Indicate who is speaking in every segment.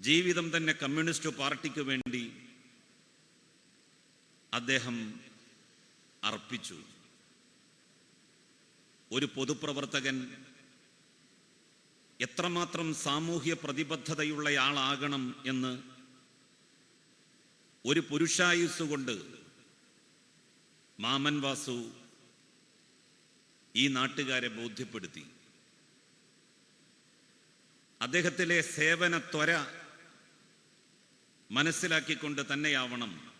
Speaker 1: ജീവിതം തന്നെ കമ്മ്യൂണിസ്റ്റ് പാർട്ടിക്ക് വേണ്ടി അദ്ദേഹം അർപ്പിച്ചു. ഒരു പൊതുപ്രവർത്തകൻ എത്രമാത്രം സാമൂഹ്യ പ്രതിബദ്ധതയുള്ളയാളാകണം എന്ന് ഒരു പുരുഷായുസ് കൊണ്ട് മാമൻ വാസു ഈ നാട്ടുകാരെ ബോധ്യപ്പെടുത്തി. അദ്ദേഹത്തിലെ സേവന ത്വര മനസ്സിലാക്കിക്കൊണ്ട് തന്നെയാവണം.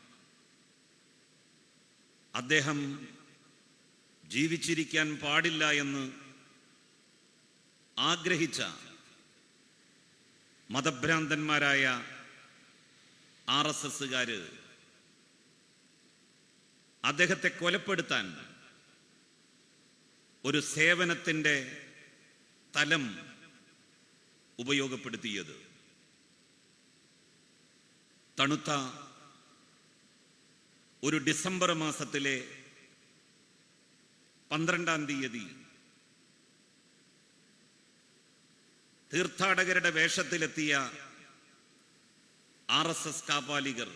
Speaker 1: അദ്ദേഹം ജീവിച്ചിരിക്കാൻ പാടില്ല എന്ന് ആഗ്രഹിച്ച മതഭ്രാന്തന്മാരായ ആർ എസ് എസ്സുകാര് അദ്ദേഹത്തെ കൊലപ്പെടുത്താൻ ഒരു സേവനത്തിന്റെ തലം ഉപയോഗപ്പെടുത്തിയത്. തണുത്ത ഒരു ഡിസംബർ മാസത്തിലെ പന്ത്രണ്ടാം തീയതി തീർത്ഥാടകരുടെ വേഷത്തിലെത്തിയ ആർ എസ് എസ് കാപാലികർ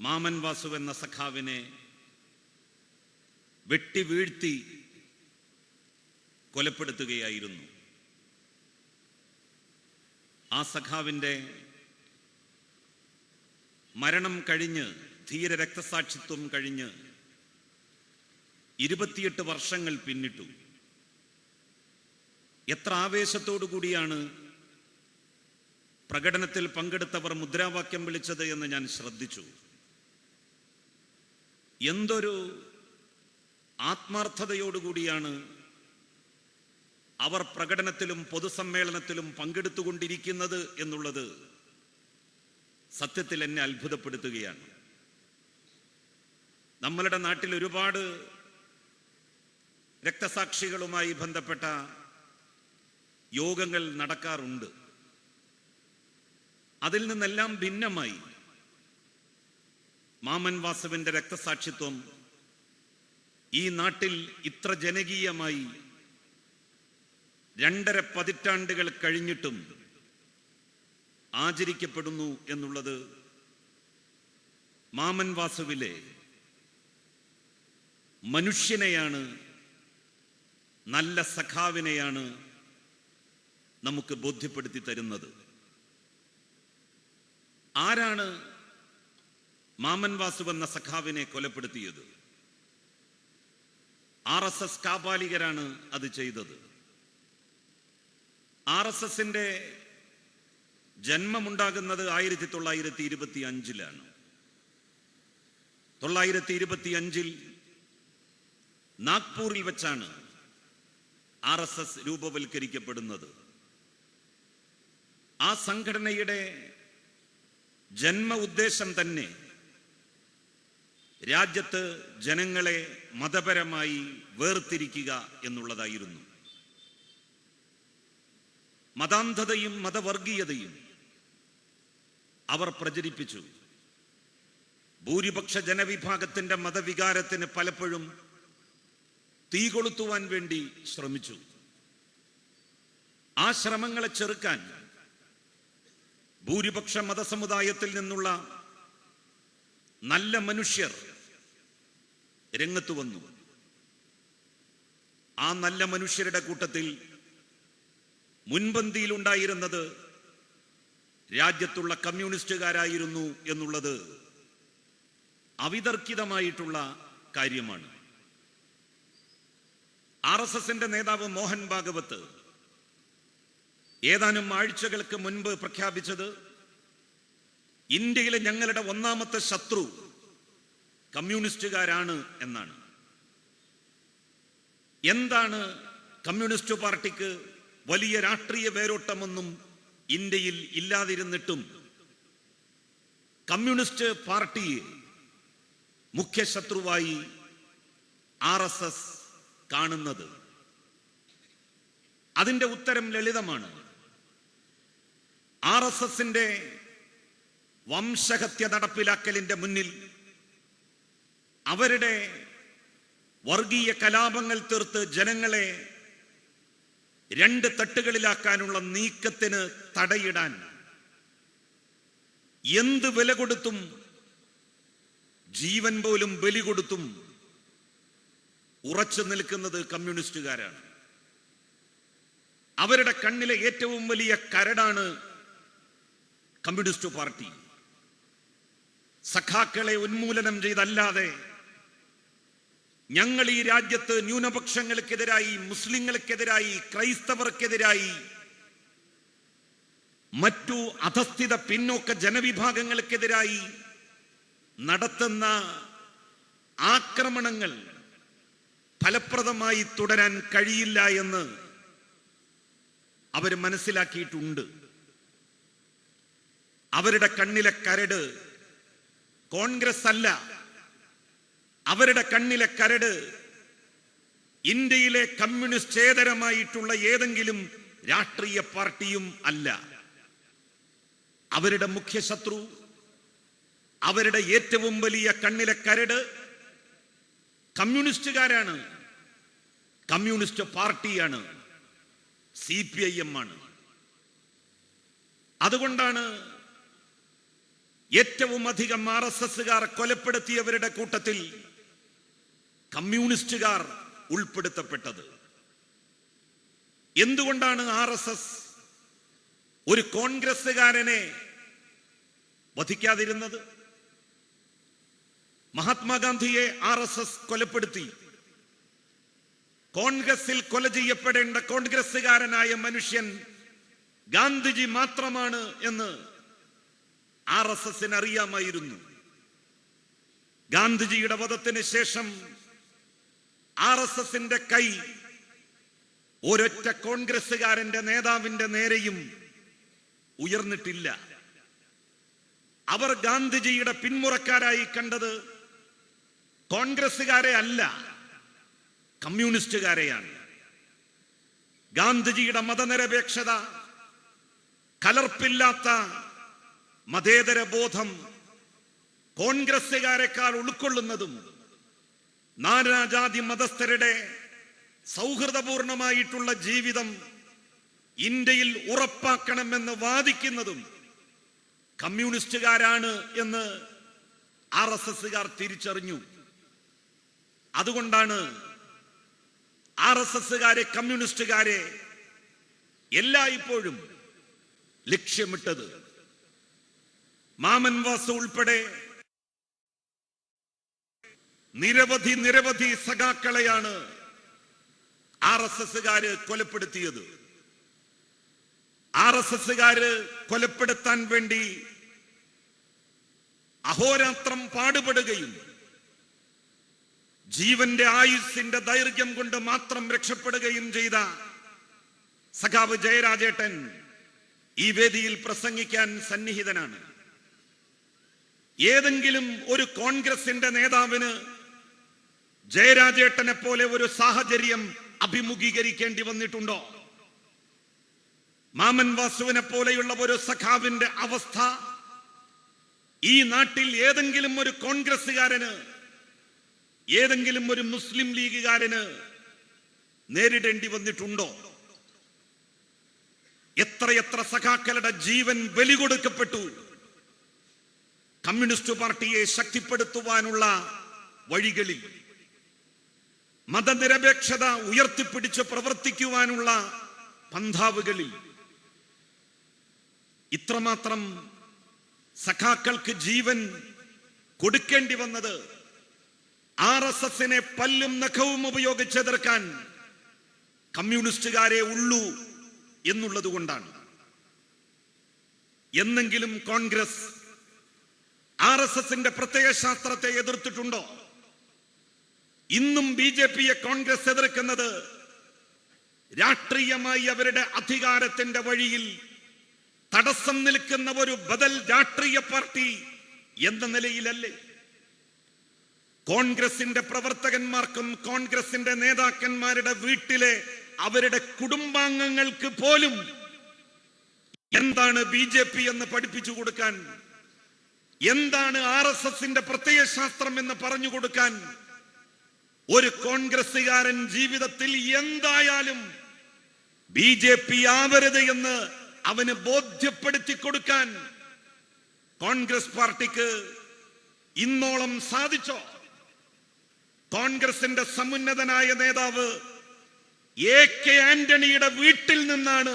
Speaker 1: മാമൻ വാസു എന്ന സഖാവിനെ വെട്ടി വീഴ്ത്തി കൊലപ്പെടുത്തുകയായിരുന്നു. ആ സഖാവിന്റെ മരണം കഴിഞ്ഞ് ധീര രക്തസാക്ഷിത്വം കഴിഞ്ഞ് ഇരുപത്തിയെട്ട് വർഷങ്ങൾ പിന്നിട്ടു. എത്ര ആവേശത്തോടു കൂടിയാണ് പ്രകടനത്തിൽ പങ്കെടുത്തവർ മുദ്രാവാക്യം വിളിച്ചത് എന്ന് ഞാൻ ശ്രദ്ധിച്ചു. എന്തൊരു ആത്മാർത്ഥതയോടുകൂടിയാണ് അവർ പ്രകടനത്തിലും പൊതുസമ്മേളനത്തിലും പങ്കെടുത്തുകൊണ്ടിരിക്കുന്നത് എന്നുള്ളത്. സത്യത്തിൽ എന്നെ അത്ഭുതപ്പെടുത്തുകയാണ്. നമ്മളുടെ നാട്ടിൽ ഒരുപാട് രക്തസാക്ഷികളുമായി ബന്ധപ്പെട്ട യോഗങ്ങൾ നടക്കാറുണ്ട്. അതിൽ നിന്നെല്ലാം ഭിന്നമായി മാമൻ വാസുവിന്റെ രക്തസാക്ഷിത്വം ഈ നാട്ടിൽ ഇത്ര ജനകീയമായി രണ്ടര പതിറ്റാണ്ടുകൾ കഴിഞ്ഞിട്ടും ആചരിക്കപ്പെടുന്നു എന്നുള്ളത് മാമൻ വാസുവിലെ മനുഷ്യനെയാണ് നല്ല സഖാവിനെയാണ് നമുക്ക് ബോധ്യപ്പെടുത്തി തരുന്നത്. ആരാണ് മാമൻ വാസു എന്ന സഖാവിനെ കൊലപ്പെടുത്തിയത്? ആർ എസ് എസ് കാപാലികരാണ് അത് ചെയ്തത്. ആർ എസ് എസിന്റെ ജന്മമുണ്ടാകുന്നത് ആയിരത്തി തൊള്ളായിരത്തി ഇരുപത്തി അഞ്ചിലാണ്. തൊള്ളായിരത്തി ഇരുപത്തി അഞ്ചിൽ നാഗ്പൂരിൽ വെച്ചാണ് ആർ എസ് എസ് രൂപവൽക്കരിക്കപ്പെടുന്നത്. ആ സംഘടനയുടെ ജന്മ ഉദ്ദേശം തന്നെ രാജ്യത്ത് ജനങ്ങളെ മതപരമായി വേർതിരിക്കുക എന്നുള്ളതായിരുന്നു. മതാന്ധതയും മതവർഗീയതയും അവർ പ്രചരിപ്പിച്ചു. ഭൂരിപക്ഷ ജനവിഭാഗത്തിന്റെ മതവികാരത്തിന് പലപ്പോഴും തീ കൊളുത്തുവാൻ വേണ്ടി ശ്രമിച്ചു. ആ ശ്രമങ്ങളെ ചെറുക്കാൻ ഭൂരിപക്ഷ മതസമുദായത്തിൽ നിന്നുള്ള നല്ല മനുഷ്യർ രംഗത്ത് വന്നു. ആ നല്ല മനുഷ്യരുടെ കൂട്ടത്തിൽ മുൻപന്തിയിലുണ്ടായിരുന്നത് രാജ്യത്തുള്ള കമ്മ്യൂണിസ്റ്റുകാരായിരുന്നു എന്നുള്ളത് അവിതർക്കിതമായിട്ടുള്ള കാര്യമാണ്. ആർ എസ് എസിന്റെ നേതാവ് മോഹൻ ഭാഗവത്ത് ഏതാനും ആഴ്ചകൾക്ക് മുൻപ് പ്രഖ്യാപിച്ചത് ഇന്ത്യയിലെ ഞങ്ങളുടെ ഒന്നാമത്തെ ശത്രു കമ്മ്യൂണിസ്റ്റുകാരാണ് എന്നാണ്. എന്താണ് കമ്മ്യൂണിസ്റ്റ് പാർട്ടിക്ക് വലിയ രാഷ്ട്രീയ വേരോട്ടമൊന്നും ഇന്ത്യയിൽ ഇല്ലാതിരുന്നിട്ടും കമ്മ്യൂണിസ്റ്റ് പാർട്ടിയെ മുഖ്യ ശത്രുവായി ആർ എസ് എസ് കാണുന്നത്. അതിന്റെ ഉത്തരം ലളിതമാണ്. ആർ എസ് എസിന്റെ വംശഹത്യ നടപ്പിലാക്കലിന്റെ മുന്നിൽ അവരുടെ വർഗീയ കലാപങ്ങൾ തീർത്ത് ജനങ്ങളെ രണ്ട് തട്ടുകളിലാക്കാനുള്ള നീക്കത്തിന് തടയിടാൻ എന്ത് വില കൊടുത്തും ജീവൻ പോലും ബലി കൊടുത്തും ഉറച്ചു നിൽക്കുന്നത് കമ്മ്യൂണിസ്റ്റുകാരാണ്. അവരുടെ കണ്ണിലെ ഏറ്റവും വലിയ കരടാണ് കമ്മ്യൂണിസ്റ്റ് പാർട്ടി. സഖാക്കളെ ഉന്മൂലനം ചെയ്തല്ലാതെ ഞങ്ങൾ ഈ രാജ്യത്ത് ന്യൂനപക്ഷങ്ങൾക്കെതിരായി മുസ്ലിങ്ങൾക്കെതിരായി ക്രൈസ്തവർക്കെതിരായി മറ്റു അധസ്ഥിത പിന്നോക്ക ജനവിഭാഗങ്ങൾക്കെതിരായി നടത്തുന്ന ആക്രമണങ്ങൾ ഫലപ്രദമായി തുടരാൻ കഴിയില്ല എന്ന് അവർ മനസ്സിലാക്കിയിട്ടുണ്ട്. അവരുടെ കണ്ണിലെ കരട് കോൺഗ്രസ് അല്ല അവരുടെ കണ്ണിലെ കരട് ഇന്ത്യയിലെ കമ്മ്യൂണിസ്റ്റേതരമായിട്ടുള്ള ഏതെങ്കിലും രാഷ്ട്രീയ പാർട്ടിയും അല്ല. അവരുടെ മുഖ്യ ശത്രു അവരുടെ ഏറ്റവും വലിയ കണ്ണിലെ കരട് കമ്മ്യൂണിസ്റ്റുകാരാണ്. കമ്മ്യൂണിസ്റ്റ് പാർട്ടിയാണ്. സി പി ഐ എം ആണ്. അതുകൊണ്ടാണ് ഏറ്റവും അധികം ആർ എസ് എസുകാർ കൊലപ്പെടുത്തിയവരുടെ കൂട്ടത്തിൽ കമ്മ്യൂണിസ്റ്റുകാർ ഉൾപ്പെടുത്തപ്പെട്ടത്. എന്തുകൊണ്ടാണ് ആർ എസ് എസ് ഒരു കോൺഗ്രസ്സുകാരനെ വധിക്കാതിരുന്നത്? മഹാത്മാഗാന്ധിയെ ആർ എസ് എസ് കൊലപ്പെടുത്തി. കോൺഗ്രസിൽ കൊല ചെയ്യപ്പെടേണ്ട കോൺഗ്രസ്സുകാരനായ മനുഷ്യൻ ഗാന്ധിജി മാത്രമാണ് എന്ന് ആർ എസ് എസിന് അറിയാമായിരുന്നു. ഗാന്ധിജിയുടെ വധത്തിന് ശേഷം ആർ എസ് എസിന്റെ കൈ ഒരൊറ്റ കോൺഗ്രസ്സുകാരന്റെ നേതാവിന്റെ നേരെയും ഉയർന്നിട്ടില്ല. അവർ ഗാന്ധിജിയുടെ പിന്മുറക്കാരായി കണ്ടത് കോൺഗ്രസ്സുകാരെ അല്ല കമ്മ്യൂണിസ്റ്റുകാരെയാണ്. ഗാന്ധിജിയുടെ മതനിരപേക്ഷത കലർപ്പില്ലാത്ത മതേതര ബോധം കോൺഗ്രസ്സുകാരെക്കാൾ ഉൾക്കൊള്ളുന്നതും നാനാജാതി മതസ്ഥരുടെ സൗഹൃദപൂർണമായിട്ടുള്ള ജീവിതം ഇന്ത്യയിൽ ഉറപ്പാക്കണമെന്ന് വാദിക്കുന്നതും കമ്മ്യൂണിസ്റ്റുകാരാണ് എന്ന് ആർ എസ് എസുകാർ തിരിച്ചറിഞ്ഞു. അതുകൊണ്ടാണ് ആർ എസ് എസുകാരെ കമ്മ്യൂണിസ്റ്റുകാരെ എല്ലായ്പ്പോഴും ലക്ഷ്യമിട്ടത്. മാമൻ വാസു ഉൾപ്പെടെ നിരവധി നിരവധി സഖാക്കളെയാണ് ആർ എസ് എസുകാര് കൊലപ്പെടുത്തിയത്. ആർ എസ് എസുകാര് കൊലപ്പെടുത്താൻ വേണ്ടി അഹോരാത്രം പാടുപെടുകയും ജീവന്റെ ആയുസ്സിന്റെ ദൈർഘ്യം കൊണ്ട് മാത്രം രക്ഷപ്പെടുകയും ചെയ്ത സഖാവ് ജയരാജേട്ടൻ ഈ വേദിയിൽ പ്രസംഗിക്കാൻ സന്നിഹിതനാണ്. ഏതെങ്കിലും ഒരു കോൺഗ്രസിന്റെ നേതാവിന് ജയരാജേട്ടനെ പോലെ ഒരു സാഹചര്യം അഭിമുഖീകരിക്കേണ്ടി വന്നിട്ടുണ്ടോ? മാമൻ വാസുവിനെ പോലെയുള്ള ഒരു സഖാവിന്റെ അവസ്ഥ ഈ നാട്ടിൽ ഏതെങ്കിലും ഒരു കോൺഗ്രസ്സുകാരന് ഏതെങ്കിലും ഒരു മുസ്ലിം ലീഗുകാരന് നേരിടേണ്ടി വന്നിട്ടുണ്ടോ? എത്രയെത്ര സഖാക്കളുടെ ജീവൻ ബലി കൊടുക്കപ്പെട്ടു കമ്മ്യൂണിസ്റ്റ് പാർട്ടിയെ ശക്തിപ്പെടുത്തുവാനുള്ള വഴികളിൽ മതനിരപേക്ഷത ഉയർത്തിപ്പിടിച്ച് പ്രവർത്തിക്കുവാനുള്ള പന്ഥാവുകളിൽ ഇത്രമാത്രം സഖാക്കൾക്ക് ജീവൻ കൊടുക്കേണ്ടി വന്നത് ആർ എസ് എസിനെ പല്ലും നഖവും ഉപയോഗിച്ച് എതിർക്കാൻ കമ്മ്യൂണിസ്റ്റുകാരെ ഉള്ളൂ എന്നുള്ളത് കൊണ്ടാണ്. എന്നെങ്കിലും കോൺഗ്രസ് ആർ എസ് എസിന്റെ പ്രത്യയശാസ്ത്രത്തെ എതിർത്തിട്ടുണ്ടോ? ഇന്നും ബി ജെ പിയെ കോൺഗ്രസ് എതിർക്കുന്നത് രാഷ്ട്രീയമായി അവരുടെ അധികാരത്തിന്റെ വഴിയിൽ തടസ്സം നിൽക്കുന്ന ഒരു ബദൽ രാഷ്ട്രീയ പാർട്ടി എന്ന നിലയിലല്ലേ? കോൺഗ്രസിന്റെ പ്രവർത്തകന്മാർക്കും കോൺഗ്രസിന്റെ നേതാക്കന്മാരുടെ വീട്ടിലെ അവരുടെ കുടുംബാംഗങ്ങൾക്ക് പോലും എന്താണ് ബി ജെ പി എന്ന് പഠിപ്പിച്ചു കൊടുക്കാൻ? എന്താണ് ആർ എസ് എസിന്റെ പ്രത്യയശാസ്ത്രം എന്ന് പറഞ്ഞു കൊടുക്കാൻ? ഒരു കോൺഗ്രസുകാരൻ ജീവിതത്തിൽ എന്തായാലും ബി ജെ പി ആവരുത് എന്ന് അവന് ബോധ്യപ്പെടുത്തി കൊടുക്കാൻ കോൺഗ്രസ് പാർട്ടിക്ക് ഇന്നോളം സാധിച്ചോ? കോൺഗ്രസിന്റെ സമുന്നതനായ നേതാവ് എ കെ ആന്റണിയുടെ വീട്ടിൽ നിന്നാണ്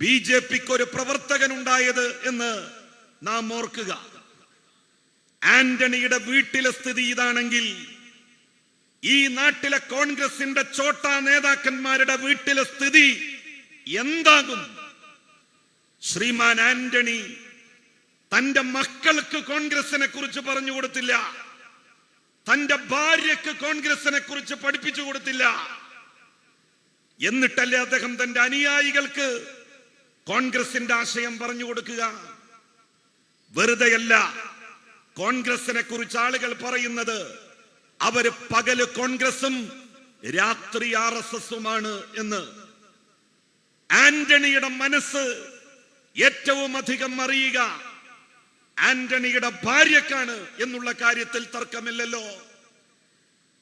Speaker 1: ബി ജെ പിക്ക് ഒരു പ്രവർത്തകൻ ഉണ്ടായത് എന്ന് നാം ഓർക്കുക. ആന്റണിയുടെ വീട്ടിലെ സ്ഥിതി ഇതാണെങ്കിൽ ഈ നാട്ടിലെ കോൺഗ്രസിന്റെ ചോട്ട നേതാക്കന്മാരുടെ വീട്ടിലെ സ്ഥിതി എന്താകും? ശ്രീമാൻ ആന്റണി തന്റെ മക്കൾക്ക് കോൺഗ്രസിനെ കുറിച്ച് പറഞ്ഞു കൊടുത്തില്ല. തന്റെ ഭാര്യക്ക് കോൺഗ്രസിനെ കുറിച്ച് പഠിപ്പിച്ചു കൊടുത്തില്ല. എന്നിട്ടല്ലേ അദ്ദേഹം തന്റെ അനുയായികൾക്ക് കോൺഗ്രസിന്റെ ആശയം പറഞ്ഞു കൊടുക്കുക? വെറുതെയല്ല കോൺഗ്രസിനെ കുറിച്ച് ആളുകൾ പറയുന്നത് അവർ പകൽ കോൺഗ്രസും രാത്രി ആർ എസ് എസുമാണ് എന്ന്. ആന്റണിയുടെ മനസ്സ് ഏറ്റവും അധികം അറിയുക ആന്റണിയുടെ ഭാര്യക്കാണ് എന്നുള്ള കാര്യത്തിൽ തർക്കമില്ലല്ലോ.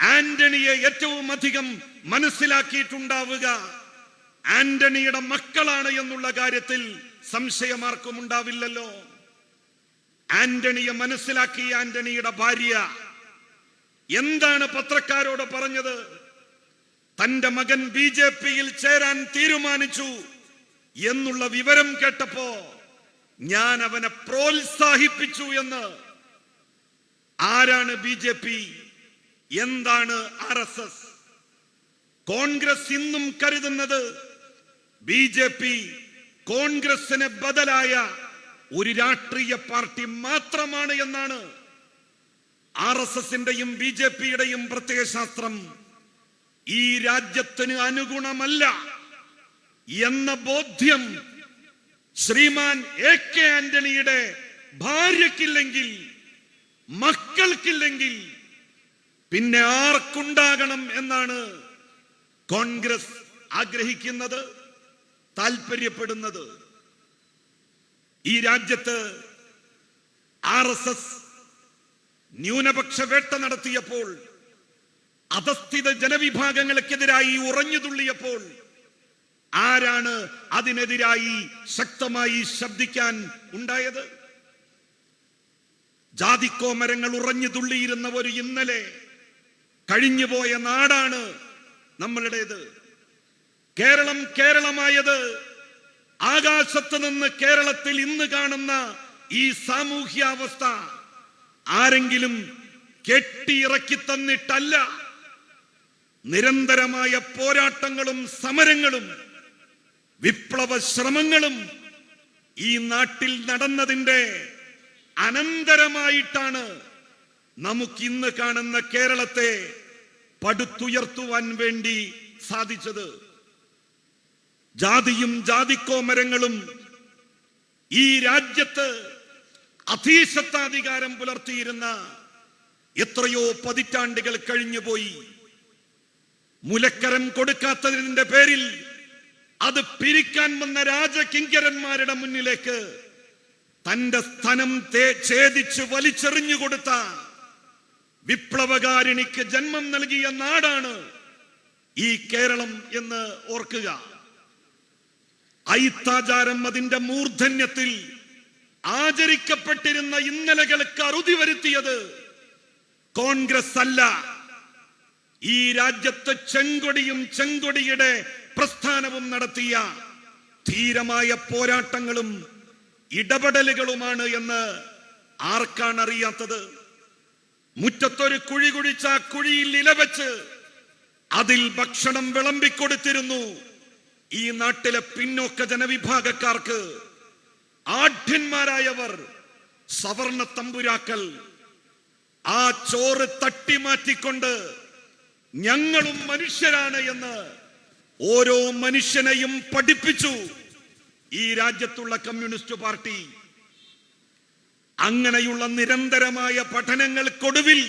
Speaker 1: ആന്റണിയെ ഏറ്റവും അധികം മനസ്സിലാക്കിയിട്ടുണ്ടാവുക ആന്റണിയുടെ മക്കളാണ് എന്നുള്ള കാര്യത്തിൽ സംശയമാർക്കും ഉണ്ടാവില്ലല്ലോ ആന്റണിയെ മനസ്സിലാക്കി ആന്റണിയുടെ ഭാര്യ എന്താണ് പത്രക്കാരോട് പറഞ്ഞത്? തന്റെ മകൻ ബി ജെ പിയിൽ ചേരാൻ തീരുമാനിച്ചു എന്നുള്ള വിവരം കേട്ടപ്പോ ഞാൻ അവനെ പ്രോത്സാഹിപ്പിച്ചു എന്ന്. ആരാണ് ബി ജെ പി? എന്താണ് ആർ എസ് എസ്? കോൺഗ്രസ് ഇന്നും കരുതുന്നത് ബി ജെ പി കോൺഗ്രസിന് ബദലായ ഒരു രാഷ്ട്രീയ പാർട്ടി മാത്രമാണ് എന്നാണ്. ആർ എസ് എസിന്റെയും ബി ജെ പിയുടെയും പ്രത്യയശാസ്ത്രം ഈ രാജ്യത്തിന് അനുഗുണമല്ല എന്ന ബോധ്യം ശ്രീമാൻ എ കെ ആന്റണിയുടെ ഭാര്യക്കില്ലെങ്കിൽ മക്കൾക്കില്ലെങ്കിൽ പിന്നെ ആർക്കുണ്ടാകണം എന്നാണ് കോൺഗ്രസ് ആഗ്രഹിക്കുന്നത് താല്പര്യപ്പെടുന്നത് ഈ രാജ്യത്ത് ആർ എസ് എസ് ന്യൂനപക്ഷ വേട്ട നടത്തിയപ്പോൾ അധസ്ഥിത ജനവിഭാഗങ്ങൾക്കെതിരായി ഉറഞ്ഞുതുള്ളിയപ്പോൾ ആരാണ് അതിനെതിരായി ശക്തമായി ശബ്ദിക്കാൻ ഉണ്ടായത്? ജാതിക്കോമരങ്ങൾ ഉറഞ്ഞു തുള്ളിയിരുന്ന ഒരു ഇന്നലെ കഴിഞ്ഞുപോയ നാടാണ് നമ്മളുടേത്. കേരളം കേരളമായത് ആകാശത്ത് നിന്ന് കേരളത്തിൽ ഇന്ന് കാണുന്ന ഈ സാമൂഹ്യാവസ്ഥ. ആരെങ്കിലും കെട്ടിയിറക്കി തന്നിട്ടല്ല. നിരന്തരമായ പോരാട്ടങ്ങളും സമരങ്ങളും വിപ്ലവ ശ്രമങ്ങളും ഈ നാട്ടിൽ നടന്നതിന്റെ അനന്തരമായിട്ടാണ് നമുക്കിന്ന് കാണുന്ന കേരളത്തെ പടുത്തുയർത്തുവാൻ വേണ്ടി സാധിച്ചത്. ജാതിയും ജാതിക്കോമരങ്ങളും ഈ രാജ്യത്ത് അധീശത്താധികാരം പുലർത്തിയിരുന്ന എത്രയോ പതിറ്റാണ്ടുകൾ കഴിഞ്ഞുപോയി. മുലക്കരം കൊടുക്കാത്തതിന്റെ പേരിൽ അത് പിരിക്കാൻ വന്ന രാജകിങ്കരന്മാരുടെ മുന്നിലേക്ക് തന്റെ സ്ഥനം ഛേദിച്ച് വലിച്ചെറിഞ്ഞു കൊടുത്ത വിപ്ലവകാരിണിക്ക് ജന്മം നൽകിയ നാടാണ് ഈ കേരളം എന്ന് ഓർക്കുക. ഐത്താചാരം അതിന്റെ മൂർധന്യത്തിൽ ആചരിക്കപ്പെട്ടിരുന്ന ഇന്നലകൾക്ക് അറുതി വരുത്തിയത് കോൺഗ്രസ് അല്ല. ഈ രാജ്യത്ത് ചെങ്കൊടിയും ചെങ്കൊടിയുടെ പ്രസ്ഥാനവും നടത്തിയ ധീരമായ പോരാട്ടങ്ങളും ഇടപെടലുകളുമാണ് എന്ന് ആർക്കാണ് അറിയാത്തത് മുറ്റത്തൊരു കുഴി കുഴിച്ച ആ കുഴിയിൽ ഇലവെച്ച് അതിൽ ഭക്ഷണം വിളമ്പിക്കൊടുത്തിരുന്നു ഈ നാട്ടിലെ പിന്നോക്ക ജനവിഭാഗക്കാർക്ക്. ആഢ്യന്മാരായവർ സവർണ തമ്പുരാക്കൾ ആ ചോറ് തട്ടി മാറ്റിക്കൊണ്ട് ഞങ്ങളും മനുഷ്യരാണ് എന്ന് ഓരോ മനുഷ്യനെയും പഠിപ്പിച്ചു ഈ രാജ്യത്തുള്ള കമ്മ്യൂണിസ്റ്റ് പാർട്ടി. അങ്ങനെയുള്ള നിരന്തരമായ പഠനങ്ങൾക്കൊടുവിൽ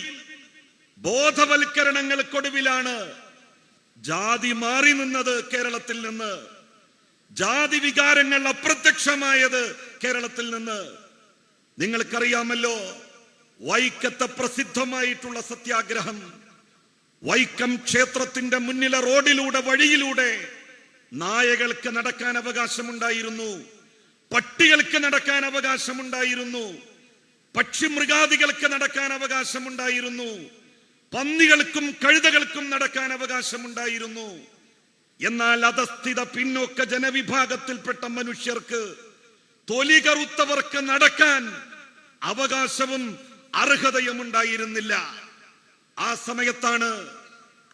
Speaker 1: ബോധവൽക്കരണങ്ങൾക്കൊടുവിലാണ് ജാതി മാറി നിന്നത് കേരളത്തിൽ നിന്ന്. ജാതി വികാരങ്ങൾ അപ്രത്യക്ഷമായത് കേരളത്തിൽ നിന്ന്. നിങ്ങൾക്കറിയാമല്ലോ വൈക്കത്തെ പ്രസിദ്ധമായിട്ടുള്ള സത്യാഗ്രഹം വൈക്കം ക്ഷേത്രത്തിന്റെ മുന്നിലെ റോഡിലൂടെ വഴിയിലൂടെ നായകൾക്ക് നടക്കാൻ അവകാശമുണ്ടായിരുന്നു. പട്ടികൾക്ക് നടക്കാൻ അവകാശമുണ്ടായിരുന്നു. പക്ഷിമൃഗാദികൾക്ക് നടക്കാൻ അവകാശമുണ്ടായിരുന്നു. പന്നികൾക്കും കഴുതകൾക്കും നടക്കാൻ അവകാശമുണ്ടായിരുന്നു. എന്നാൽ അധസ്ഥിത പിന്നോക്ക ജനവിഭാഗത്തിൽപ്പെട്ട മനുഷ്യർക്ക് തൊലി കറുത്തവർക്ക് നടക്കാൻ അവകാശവും അർഹതയും ഉണ്ടായിരുന്നില്ല ആ സമയത്താണ്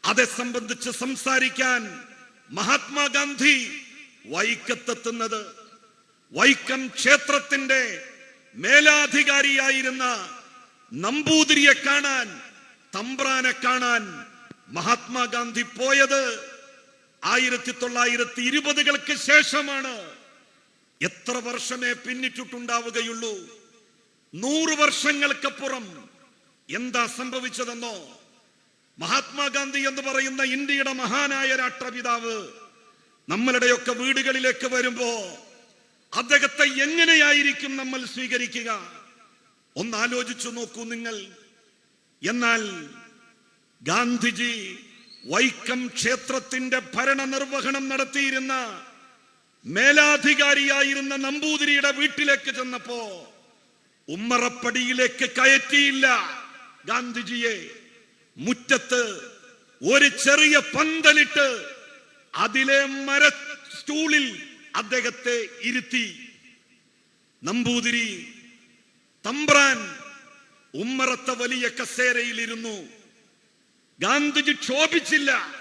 Speaker 1: അതെ സംബന്ധിച്ച് സംസാരിക്കാൻ മഹാത്മാഗാന്ധി വൈക്കത്തെത്തുന്നത്. വൈക്കം ക്ഷേത്രത്തിന്റെ മേലാധികാരിയായിരുന്ന നമ്പൂതിരിയെ കാണാൻ തമ്പ്രാനെ കാണാൻ മഹാത്മാഗാന്ധി പോയത് ആയിരത്തി തൊള്ളായിരത്തി ഇരുപതുകൾക്ക് ശേഷമാണ് എത്ര വർഷമേ പിന്നിട്ടിട്ടുണ്ടാവുകയുള്ളൂ? നൂറ് വർഷങ്ങൾക്കപ്പുറം എന്താ സംഭവിച്ചതെന്നോ? മഹാത്മാഗാന്ധി എന്ന് പറയുന്ന ഇന്ത്യയുടെ മഹാനായ രാഷ്ട്രപിതാവ് നമ്മളുടെയൊക്കെ വീടുകളിലേക്ക് വരുമ്പോ അദ്ദേഹത്തെ എങ്ങനെയായിരിക്കും നമ്മൾ സ്വീകരിക്കുക? ഒന്ന് ആലോചിച്ചു നോക്കൂ നിങ്ങൾ. എന്നാൽ ഗാന്ധിജി വൈക്കം ക്ഷേത്രത്തിന്റെ ഭരണനിർവഹണം നടത്തിയിരുന്ന മേലാധികാരിയായിരുന്ന നമ്പൂതിരിയുടെ വീട്ടിലേക്ക് ചെന്നപ്പോ ഉമ്മറപ്പടിയിലേക്ക് കയറ്റിയില്ല ഗാന്ധിജിയെ. മുറ്റത്ത് ഒരു ചെറിയ പന്തലിട്ട് അതിലെ മര സ്റ്റൂളിൽ അദ്ദേഹത്തെ ഇരുത്തി. നമ്പൂതിരി തമ്പ്രാൻ ഉമ്മറത്തെ വലിയ കസേരയിൽ ഇരുന്നു ഗാന്ധിജി ക്ഷോഭിച്ചില്ല.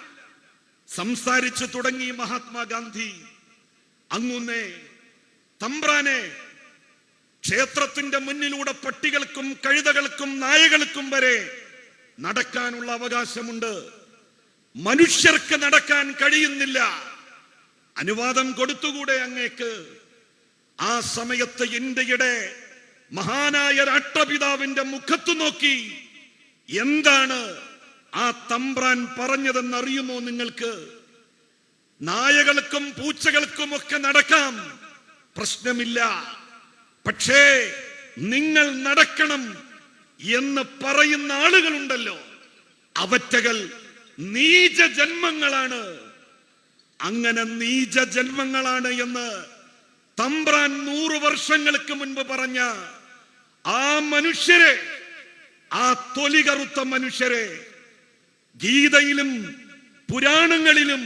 Speaker 1: സംസാരിച്ചു തുടങ്ങി മഹാത്മാഗാന്ധി. അങ്ങുന്നേ തമ്പ്രാനെ ക്ഷേത്രത്തിന്റെ മുന്നിലൂടെ പട്ടികൾക്കും കഴുതകൾക്കും നായകൾക്കും വരെ നടക്കാനുള്ള അവകാശമുണ്ട്. മനുഷ്യർക്ക് നടക്കാൻ കഴിയുന്നില്ല. അനുവാദം കൊടുത്തുകൂടെ അങ്ങേക്ക്. ആ സമയത്ത് ഇന്ത്യയുടെ മഹാനായ രാഷ്ട്രപിതാവിന്റെ മുഖത്തു നോക്കി എന്താണ് ആ തമ്പ്രാൻ പറഞ്ഞതെന്ന് അറിയുന്നു നിങ്ങൾക്ക്? നായകൾക്കും പൂച്ചകൾക്കും ഒക്കെ നടക്കാം. പ്രശ്നമില്ല. പക്ഷേ നിങ്ങൾ നടക്കണം എന്ന് പറയുന്ന ആളുകളുണ്ടല്ലോ. അവറ്റകൾ നീച ജന്മങ്ങളാണ് അങ്ങനെ നീച ജന്മങ്ങളാണ് എന്ന് തമ്പ്രാൻ നൂറ് വർഷങ്ങൾക്ക് മുൻപ് പറഞ്ഞ ആ മനുഷ്യരെ ആ തൊലികറുത്ത മനുഷ്യരെ ഗീതയിലും പുരാണങ്ങളിലും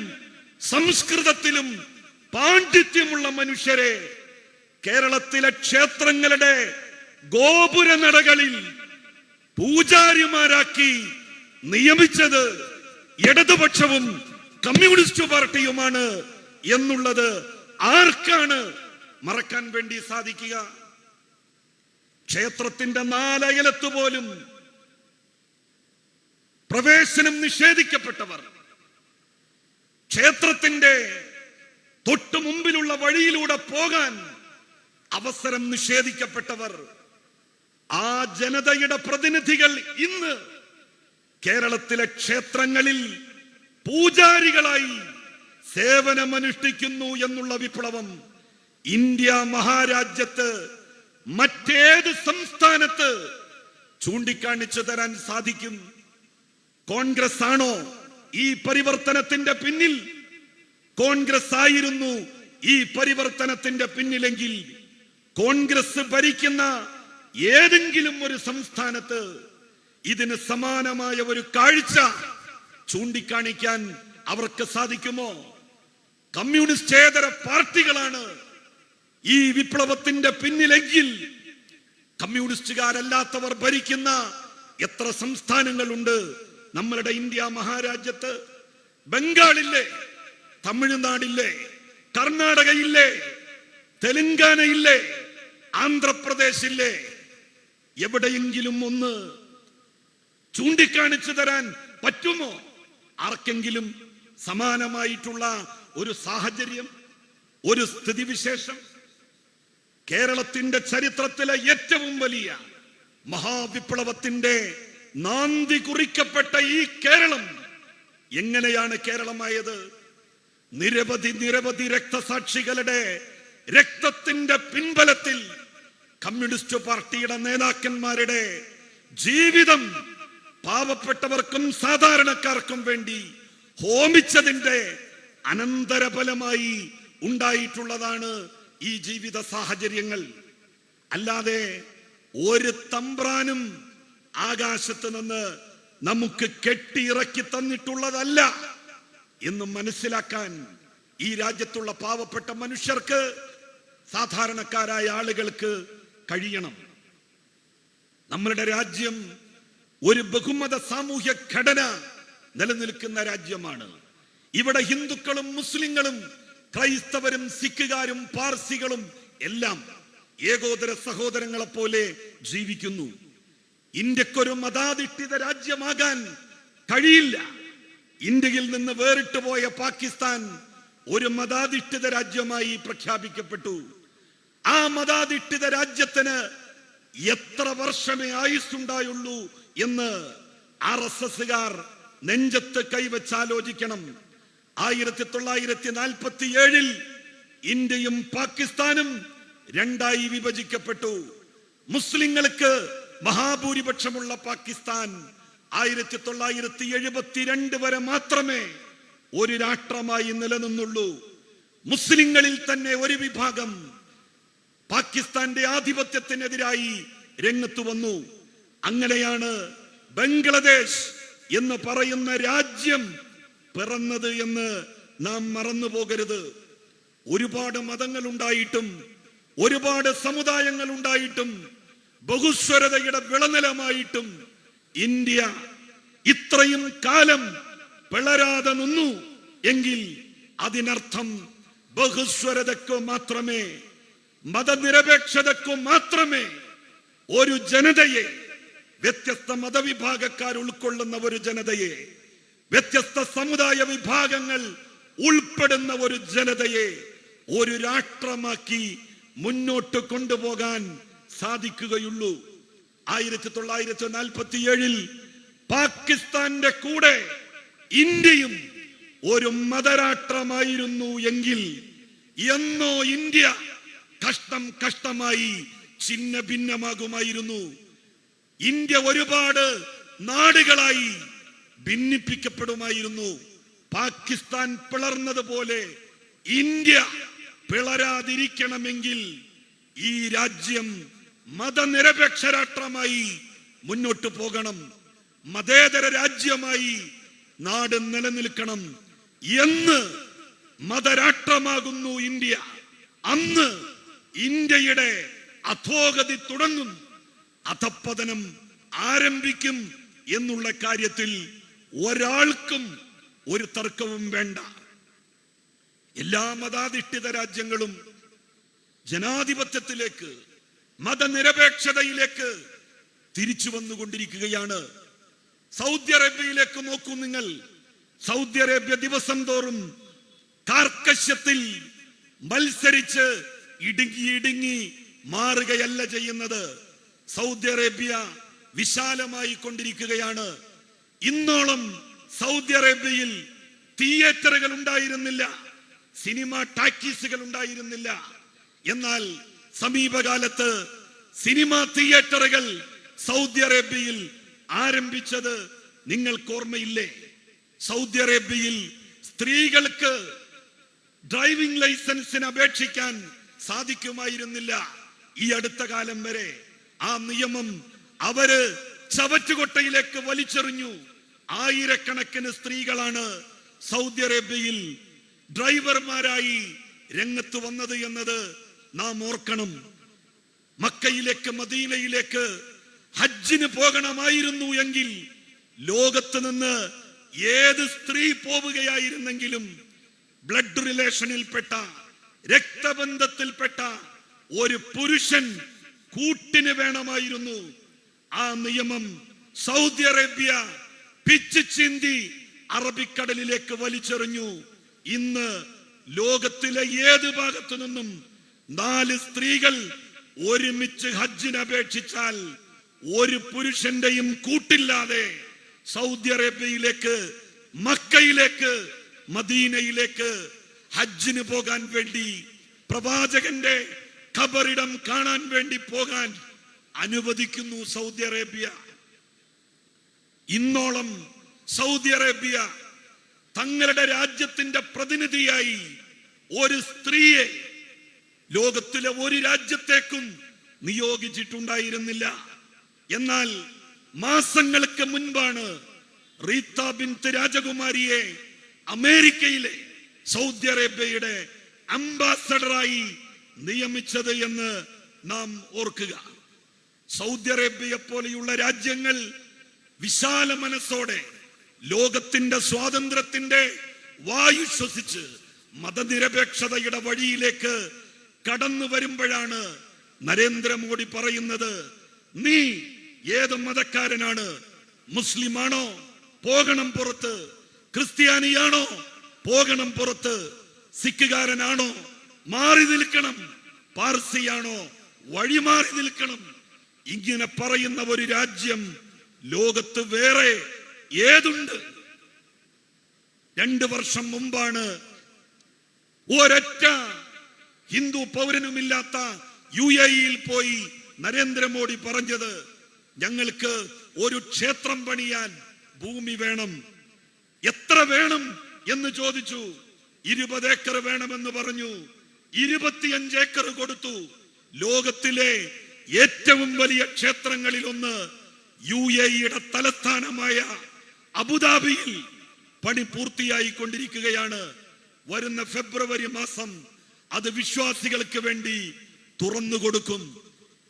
Speaker 1: സംസ്കൃതത്തിലും പാണ്ഡിത്യമുള്ള മനുഷ്യരെ കേരളത്തിലെ ക്ഷേത്രങ്ങളുടെ ഗോപുര നടകളിൽ പൂജാരിമാരാക്കി നിയമിച്ചത് ഇടതുപക്ഷവും കമ്മ്യൂണിസ്റ്റ് പാർട്ടിയുമാണ് എന്നുള്ളത് ആർക്കാണ് മറക്കാൻ വേണ്ടി സാധിക്കുക? ക്ഷേത്രത്തിന്റെ നാലയലത്ത് പോലും പ്രവേശനം നിഷേധിക്കപ്പെട്ടവർ ക്ഷേത്രത്തിന്റെ തൊട്ടു മുമ്പിലുള്ള വഴിയിലൂടെ പോകാൻ അവസരം നിഷേധിക്കപ്പെട്ടവർ ആ ജനതയുടെ പ്രതിനിധികൾ ഇന്ന് കേരളത്തിലെ ക്ഷേത്രങ്ങളിൽ പൂജാരികളായി സേവനമനുഷ്ഠിക്കുന്നു എന്നുള്ള വിപ്ലവം ഇന്ത്യ മഹാരാജ്യത്ത് മറ്റേത് സംസ്ഥാനത്ത് ചൂണ്ടിക്കാണിച്ചു തരാൻ സാധിക്കും. കോൺഗ്രസ് ആണോ ഈ പരിവർത്തനത്തിന്റെ പിന്നിൽ? കോൺഗ്രസ് ആയിരുന്നു ഈ പരിവർത്തനത്തിന്റെ പിന്നിലെങ്കിൽ കോൺഗ്രസ് ഭരിക്കുന്ന ഏതെങ്കിലും ഒരു സംസ്ഥാനത്ത് ഇതിന് സമാനമായ ഒരു കാഴ്ച ചൂണ്ടിക്കാണിക്കാൻ അവർക്ക് സാധിക്കുമോ? കമ്മ്യൂണിസ്റ്റേതര പാർട്ടികളാണ് ഈ വിപ്ലവത്തിന്റെ പിന്നിലെങ്കിൽ കമ്മ്യൂണിസ്റ്റുകാരല്ലാത്തവർ ഭരിക്കുന്ന എത്ര സംസ്ഥാനങ്ങളുണ്ട്? നമ്മളുടെ ഇന്ത്യ മഹാരാജ്യത്ത് ബംഗാളില്ലേ തമിഴ്നാടില്ലേ കർണാടകയില്ലേ തെലങ്കാനയില്ലേ ആന്ധ്രാപ്രദേശ് ഇല്ലേ എവിടെയെങ്കിലും ഒന്ന് ചൂണ്ടിക്കാണിച്ചു തരാൻ പറ്റുമോ? ആർക്കെങ്കിലും സമാനമായിട്ടുള്ള ഒരു സാഹചര്യം ഒരു സ്ഥിതിവിശേഷം? കേരളത്തിന്റെ ചരിത്രത്തിലെ ഏറ്റവും വലിയ മഹാവിപ്ലവത്തിന്റെ നാന്തി കുറിക്കപ്പെട്ട ഈ കേരളം എങ്ങനെയാണ് കേരളമായത്? നിരവധി നിരവധി രക്തസാക്ഷികളുടെ രക്തത്തിന്റെ പിൻബലത്തിൽ കമ്മ്യൂണിസ്റ്റ് പാർട്ടിയുടെ നേതാക്കന്മാരുടെ ജീവിതം പാവപ്പെട്ടവർക്കും സാധാരണക്കാർക്കും വേണ്ടി ഹോമിച്ചതിന്റെ അനന്തരഫലമായി ഉണ്ടായിട്ടുള്ളതാണ് ഈ ജീവിത സാഹചര്യങ്ങൾ. അല്ലാതെ ഒരു തമ്പ്രാനും ആകാശത്ത് നിന്ന് നമുക്ക് കെട്ടിയിറക്കി തന്നിട്ടുള്ളതല്ല എന്ന് മനസ്സിലാക്കാൻ ഈ രാജ്യത്തുള്ള പാവപ്പെട്ട മനുഷ്യർക്ക് സാധാരണക്കാരായ ആളുകൾക്ക് കഴിയണം. നമ്മളുടെ രാജ്യം ഒരു ബഹുമത സാമൂഹ്യ ഘടന നിലനിൽക്കുന്ന രാജ്യമാണ്. ഇവിടെ ഹിന്ദുക്കളും മുസ്ലിങ്ങളും ക്രൈസ്തവരും സിഖുകാരും പാർസികളും എല്ലാം ഏകോദര സഹോദരങ്ങളെ പോലെ ജീവിക്കുന്നു. ഇന്ത്യക്കൊരു മതാധിഷ്ഠിത രാജ്യമാകാൻ കഴിയില്ല. ഇന്ത്യയിൽ നിന്ന് വേറിട്ടു പോയ പാകിസ്ഥാൻ ഒരു മതാധിഷ്ഠിത രാജ്യമായി പ്രഖ്യാപിക്കപ്പെട്ടു. ആ മതാധിഷ്ഠിത രാജ്യത്തിന് എത്ര വർഷമേ ആയുസ്സുണ്ടായുള്ളൂ എന്ന് ആർ എസ് എസുകാർ നെഞ്ചത്ത് കൈവച്ചാലോചിക്കണം ആയിരത്തി തൊള്ളായിരത്തി നാൽപ്പത്തി ഏഴിൽ ഇന്ത്യയും പാകിസ്ഥാനും രണ്ടായി വിഭജിക്കപ്പെട്ടു. മുസ്ലിങ്ങൾക്ക് മഹാഭൂരിപക്ഷമുള്ള പാകിസ്ഥാൻ ആയിരത്തി തൊള്ളായിരത്തി എഴുപത്തിരണ്ട് വരെ മാത്രമേ ഒരു രാഷ്ട്രമായി നിലനിന്നുള്ളൂ. മുസ്ലിങ്ങളിൽ തന്നെ ഒരു വിഭാഗം പാകിസ്ഥാന്റെ ആധിപത്യത്തിനെതിരായി രംഗത്ത് വന്നു. അങ്ങനെയാണ് ബംഗ്ലാദേശ് എന്ന് പറയുന്ന രാജ്യം പിറന്നത് എന്ന് നാം മറന്നു പോകരുത്. ഒരുപാട് മതങ്ങൾ ഉണ്ടായിട്ടും ഒരുപാട് സമുദായങ്ങൾ ഉണ്ടായിട്ടും ബഹുസ്വരതയുടെ വിളനിലമായിട്ടും ഇന്ത്യ ഇത്രയും കാലം പിളരാതെ നിന്നു എങ്കിൽ അതിനർത്ഥം ബഹുസ്വരതയ്ക്കു മാത്രമേ മതനിരപേക്ഷതയ്ക്കു മാത്രമേ ഒരു ജനതയെ വ്യത്യസ്ത മതവിഭാഗക്കാർ ഉൾക്കൊള്ളുന്ന ഒരു ജനതയെ വ്യത്യസ്ത സമുദായ വിഭാഗങ്ങൾ ഉൾപ്പെടുന്ന ഒരു ജനതയെ ഒരു രാഷ്ട്രമാക്കി മുന്നോട്ട് കൊണ്ടുപോകാൻ സാധിക്കുകയുള്ളൂ. ആയിരത്തി തൊള്ളായിരത്തി നാൽപ്പത്തി ഏഴിൽ പാകിസ്ഥാന്റെ കൂടെ ഇന്ത്യയും ഒരു മതരാഷ്ട്രമായിരുന്നു എങ്കിൽ എന്നോ ഇന്ത്യ കഷ്ടം കഷ്ടമായി ചിന്ന ഭിന്നമാകുമായിരുന്നു. ഇന്ത്യ ഒരുപാട് നാടുകളായി ഭിന്നിപ്പിക്കപ്പെടുമായിരുന്നു. പാകിസ്ഥാൻ പിളർന്നതുപോലെ ഇന്ത്യ പിളരാതിരിക്കണമെങ്കിൽ ഈ രാജ്യം മതനിരപേക്ഷ രാഷ്ട്രമായി മുന്നോട്ട് പോകണം. മതേതര രാജ്യമായി നാട് നിലനിൽക്കണം എന്ന് മതരാഷ്ട്രമാകുന്നു ഇന്ത്യ. അന്ന് ഇന്ത്യയുടെ അധോഗതി തുടങ്ങും. അധപ്പതനം ആരംഭിക്കും എന്നുള്ള കാര്യത്തിൽ ഒരാൾക്കും ഒരു തർക്കവും വേണ്ട. എല്ലാ മതാധിഷ്ഠിത രാജ്യങ്ങളും ജനാധിപത്യത്തിലേക്ക് മതനിരപേക്ഷതയിലേക്ക് തിരിച്ചു വന്നുകൊണ്ടിരിക്കുകയാണ്. സൗദി അറേബ്യയിലേക്ക് നോക്കൂ നിങ്ങൾ. സൗദി അറേബ്യ ദിവസം തോറും കാർക്കശ്യത്തിൽ മത്സരിച്ച് ഇടുങ്ങി ഇടുങ്ങി മാറുകയല്ല ചെയ്യുന്നത്. സൗദി അറേബ്യ വിശാലമായി കൊണ്ടിരിക്കുകയാണ്. ഇന്നോളം സൗദി അറേബ്യയിൽ തിയേറ്ററുകൾ ഉണ്ടായിരുന്നില്ല. സിനിമ ടാക്കീസുകൾ ഉണ്ടായിരുന്നില്ല. എന്നാൽ സമീപകാലത്ത് സിനിമ തിയേറ്ററുകൾ സൗദി അറേബ്യയിൽ ആരംഭിച്ചത് നിങ്ങൾക്ക് ഓർമ്മയില്ലേ സൗദി അറേബ്യയിൽ സ്ത്രീകൾക്ക് ഡ്രൈവിംഗ് ലൈസൻസിന് അപേക്ഷിക്കാൻ സാധിക്കുമായിരുന്നില്ല. ഈ അടുത്ത കാലം വരെ ആ നിയമം അവർ ചവറ്റുകൊട്ടയിലേക്ക് വലിച്ചെറിഞ്ഞു. ആയിരക്കണക്കിന് സ്ത്രീകളാണ് സൗദി അറേബ്യയിൽ ഡ്രൈവർമാരായി രംഗത്ത് വന്നത് എന്നത് നാം ഓർക്കണം. മക്കയിലേക്ക് മദീനയിലേക്ക് ഹജ്ജിന് പോകണമായിരുന്നു എങ്കിൽ ലോകത്ത് നിന്ന് ഏത് സ്ത്രീ പോവുകയായിരുന്നെങ്കിലും ബ്ലഡ് റിലേഷനിൽപ്പെട്ട രക്തബന്ധത്തിൽപ്പെട്ട ഒരു പുരുഷൻ കൂട്ടിന് വേണമായിരുന്നു. ആ നിയമം സൗദി അറേബ്യ പിച്ച് ചിന്തി അറബിക്കടലിലേക്ക് വലിച്ചെറിഞ്ഞു. ഇന്ന് ലോകത്തിലെ ഏത് ഭാഗത്തു നിന്നും നാല് സ്ത്രീകൾ ഒരുമിച്ച് ഹജ്ജിന് അപേക്ഷിച്ചാൽ ഒരു പുരുഷന്റെയും കൂട്ടില്ലാതെ സൗദി അറേബ്യയിലേക്ക് മക്കയിലേക്ക് മദീനയിലേക്ക് ഹജ്ജിന് പോകാൻ വേണ്ടി പ്രവാചകന്റെ ഖബറിടം കാണാൻ വേണ്ടി പോകാൻ അനുവദിക്കുന്നു സൗദി അറേബ്യ. ഇന്നോളം സൗദി അറേബ്യ തങ്ങളുടെ രാജ്യത്തിന്റെ പ്രതിനിധിയായി ഒരു സ്ത്രീയെ ലോകത്തിലെ ഒരു രാജ്യത്തേക്കും നിയോഗിച്ചിട്ടുണ്ടായിരുന്നില്ല. എന്നാൽ മാസങ്ങൾക്ക് മുൻപാണ് റീത്ത ബിൻത്ത് രാജകുമാരിയെ അമേരിക്കയിലെ സൗദി അറേബ്യയുടെ അംബാസഡറായി നിയമിച്ചത് എന്ന് നാം ഓർക്കുക. സൗദി അറേബ്യ പോലെയുള്ള രാജ്യങ്ങൾ വിശാല മനസ്സോടെ ലോകത്തിന്റെ സ്വാതന്ത്ര്യത്തിന്റെ വായു ശ്വസിച്ച് മതനിരപേക്ഷതയുടെ വഴിയിലേക്ക് കടന്നു വരുമ്പോഴാണ് നരേന്ദ്രമോദി പറയുന്നത് നീ ഏത് മതക്കാരനാണ്? മുസ്ലിമാണോ? പോകണം പുറത്ത്. ക്രിസ്ത്യാനിയാണോ? പോകണം പുറത്ത്. സിഖുകാരനാണോ? മാറി നിൽക്കണം. പാർസിയാണോ? വഴിമാറി നിൽക്കണം. ഇങ്ങനെ പറയുന്ന ഒരു രാജ്യം ലോകത്ത് വേറെ ഏതുണ്ട്? രണ്ടു വർഷം മുമ്പാണ് ഒരൊറ്റ ഹിന്ദു പൗരനുമില്ലാത്ത യു എ ഇയിൽ പോയി നരേന്ദ്രമോദി പറഞ്ഞത് ഞങ്ങൾക്ക് ഒരു ക്ഷേത്രം പണിയാൻ ഭൂമി വേണം. എത്ര വേണം? എന്ന് ചോദിച്ചു. ഇരുപത് ഏക്കർ വേണമെന്ന് പറഞ്ഞു. ഇരുപത്തിയഞ്ച് ഏക്കർ കൊടുത്തു. ലോകത്തിലെ ഏറ്റവും വലിയ ക്ഷേത്രങ്ങളിൽ ഒന്ന് യു എ ഇയുടെ തലസ്ഥാനമായ അബുദാബിയിൽ പണി പൂർത്തിയായി കൊണ്ടിരിക്കുകയാണ് വരുന്ന ഫെബ്രുവരി മാസം അത് വിശ്വാസികൾക്ക് വേണ്ടി തുറന്നു കൊടുക്കും.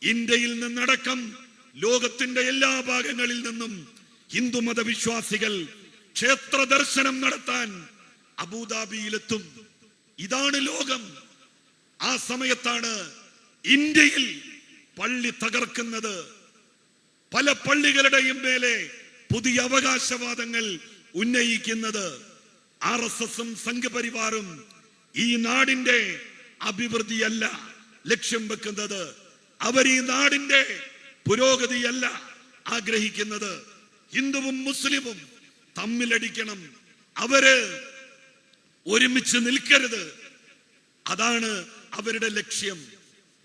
Speaker 1: ഇന്ത്യയിൽ നിന്നടക്കം ലോകത്തിന്റെ എല്ലാ ഭാഗങ്ങളിൽ നിന്നും ഹിന്ദുമത വിശ്വാസികൾ ക്ഷേത്ര ദർശനം നടത്താൻ അബുദാബിയിലെത്തും. ഇതാണ് ലോകം. ആ സമയത്താണ് ഇന്ത്യയിൽ പള്ളി തകർക്കുന്നത്. പല പള്ളികളുടെയും മേലെ പുതിയ അവകാശവാദങ്ങൾ ഉന്നയിക്കുന്നത്. ആർ എസ് എസും സംഘപരിവാറും ഈ നാടിന്റെ അഭിവൃദ്ധിയല്ല. ലക്ഷ്യം വെക്കുന്നത് അവർ ഈ നാടിന്റെ പുരോഗതിയല്ല ആഗ്രഹിക്കുന്നത്. ഹിന്ദുവും മുസ്ലിമും തമ്മിലടിക്കണം. അവർ ഒരുമിച്ച് നിൽക്കരുത്. അതാണ് അവരുടെ ലക്ഷ്യം.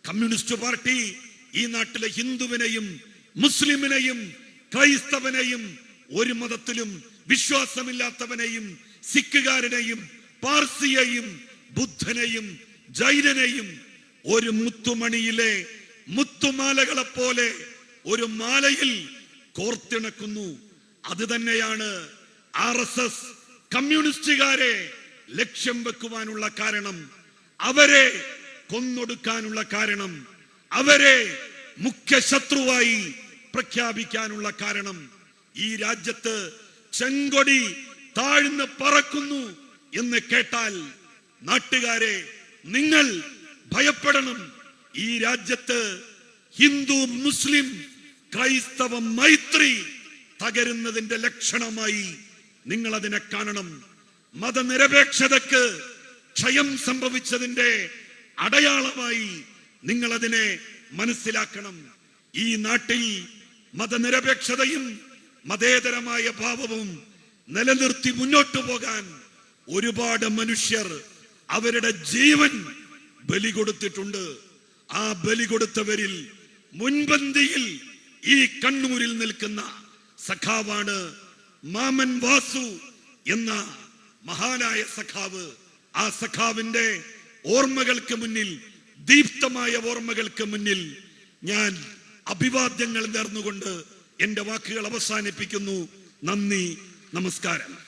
Speaker 1: കമ്മ്യൂണിസ്റ്റ് പാർട്ടി ഈ നാട്ടിലെ ഹിന്ദുവിനെയും മുസ്ലിമിനെയും ക്രൈസ്തവനെയും ഒരു മതത്തിലും വിശ്വാസമില്ലാത്തവനെയും സിഖുകാരനെയും പാർസിയെയും ബുദ്ധനെയും ജൈനനെയും ഒരു മുത്തുമണിയിലെ മുത്തുമാലകളെ പോലെ ഒരു മാലയിൽ കോർത്തിണക്കുന്നു. അത് തന്നെയാണ് ആർ എസ് എസ് കമ്മ്യൂണിസ്റ്റുകാരെ ലക്ഷ്യം വെക്കുവാനുള്ള കാരണം. അവരെ കൊന്നൊടുക്കാനുള്ള കാരണം. അവരെ മുഖ്യ ശത്രുവായി പ്രഖ്യാപിക്കാനുള്ള കാരണം. ഈ രാജ്യത്ത് ചെങ്കൊടി താഴ്ന്ന് പറക്കുന്നു എന്ന് കേട്ടാൽ നാട്ടുകാരെ നിങ്ങൾ ഭയപ്പെടണം. ഈ രാജ്യത്ത് ഹിന്ദു മുസ്ലിം ക്രൈസ്തവ മൈത്രി തകരുന്നതിന്റെ ലക്ഷണമായി നിങ്ങൾ അതിനെ കാണണം. മതനിരപേക്ഷതക്ക് ക്ഷയം സംഭവിച്ചതിന്റെ അടയാളമായി നിങ്ങൾ അതിനെ മനസ്സിലാക്കണം. ഈ നാട്ടിൽ മതനിരപേക്ഷതയും മതേതരമായ ഭാവവും നിലനിർത്തി മുന്നോട്ടു പോകാൻ ഒരുപാട് മനുഷ്യർ അവരുടെ ജീവൻ ബലി കൊടുത്തിട്ടുണ്ട്. ആ ബലി കൊടുത്തവരിൽ മുൻപന്തിയിൽ ഈ കണ്ണൂരിൽ നിൽക്കുന്ന സഖാവാണ് മാമൻ വാസു എന്ന മഹാനായ സഖാവ്. ആ സഖാവിന്റെ ഓർമ്മകൾക്ക് മുന്നിൽ ദീപ്തമായ ഓർമ്മകൾക്ക് മുന്നിൽ ഞാൻ അഭിവാദ്യങ്ങൾ നേർന്നുകൊണ്ട് എന്റെ വാക്കുകൾ അവസാനിപ്പിക്കുന്നു. നന്ദി നമസ്കാരം.